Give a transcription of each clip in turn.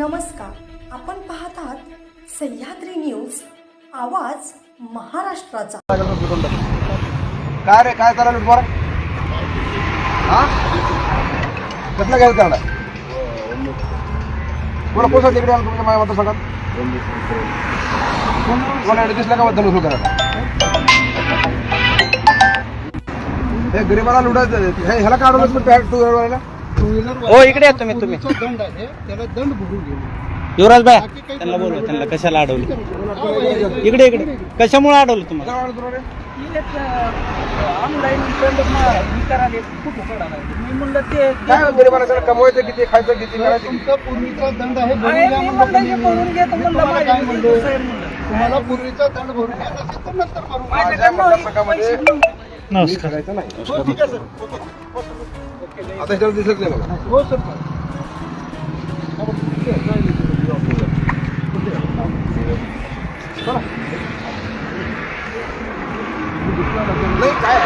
नमस्कार. आपण पाहत आहात सह्याद्री न्यूज आवाज महाराष्ट्राचा. काय रे काय चाललं बरं हा? कसलं घ्यायचं त्याला कोणा कोणसा तिकडे आला तुमच्या माझ्या मतदारसंघात कोणा दिसला का मतदान सुरू करायला? हे गरिबाला लुटायचं हे ह्याला काढून टू व्हीलरवाल्याला हो इकडे या तुम्ही तुम्ही. दंड आहे त्याला दंड भरून घेणे युवराज बाय त्यांना बोलवा त्यांना कशाला अडवलं? इकडे इकडे कशामुळे अडवलं तुम्हाला? ऑनलाईन दंड करायला खूप मी म्हणलं ते काय गरिबाला त्याला कमवायचं किती खायचं किती करायचं किती? तुमचा पूर्वीचा दंड आहे भरून म्हणलं तुम्हाला काय म्हणलो. तुम्हाला पूर्वीचा दंड भरून घ्या नसेल तर नंतर भरून. घ्या. माझ्या मतदारसंघामध्ये मी करायचं नाही. हो ठीक आहे सर. आता ह्याच्यावर दिसत नाही मला हो सर. नाही काय?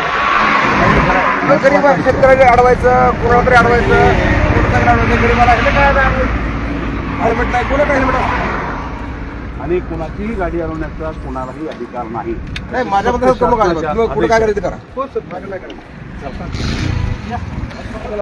गरीब शेतकऱ्याला अडवायचं कोणाला तरी अडवायचं. कोणाला अडवायचं गरीबाला हे काय हेल्मेट नाही कोणा काय हेल्मेट आणि कुणाचीही गाडी अडवण्याचा कुणालाही अधिकार नाही. नाही माझ्याबद्दल करू काय तुम्ही कुठे काय करायचं ते करा? हो सर.